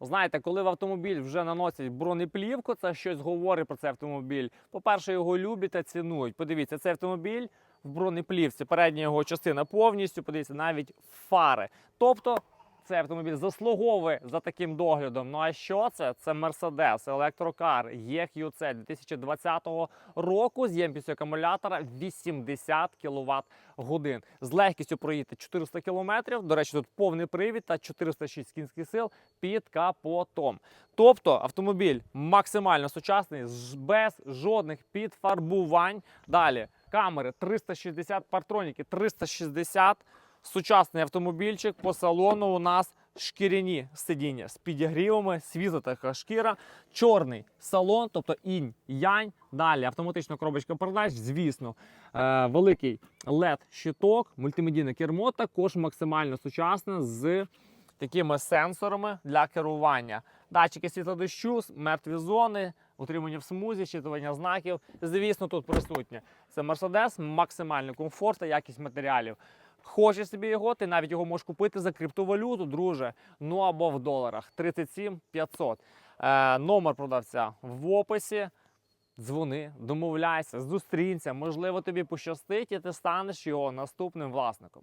Знаєте, коли в автомобіль вже наносять бронеплівку, це щось говорить про цей автомобіль. По-перше, його люблять та цінують. Подивіться, цей автомобіль в бронеплівці, передня його частина повністю, подивіться, навіть фари. Тобто цей автомобіль заслуговує за таким доглядом. Ну а що це? Це Mercedes електрокар EQC 2020 року з ємкістю акумулятора 80 кВт годин. З легкістю проїти 400 км. До речі, тут повний привід та 406 кінських сил під капотом. Тобто автомобіль максимально сучасний, без жодних підфарбувань. Далі камери 360 партроніки, 360. Сучасний автомобільчик по салону у нас шкіряні сидіння з підігрівами, свіжа така шкіра, чорний салон, тобто інь, янь. Далі автоматична коробочка передач, звісно, е, великий led щиток, мультимедійне кермо, також максимально сучасне з такими сенсорами для керування. Датчики світлодощу, мертві зони, утримання в смузі, щитування знаків. Звісно, тут присутнє. Це Mercedes, максимальний комфорт та якість матеріалів. Хочеш собі його, ти навіть його можеш купити за криптовалюту, друже. Ну або в доларах 37 500. Е, номер продавця в описі. Дзвони, домовляйся, зустрінься. Можливо, тобі пощастить, і ти станеш його наступним власником.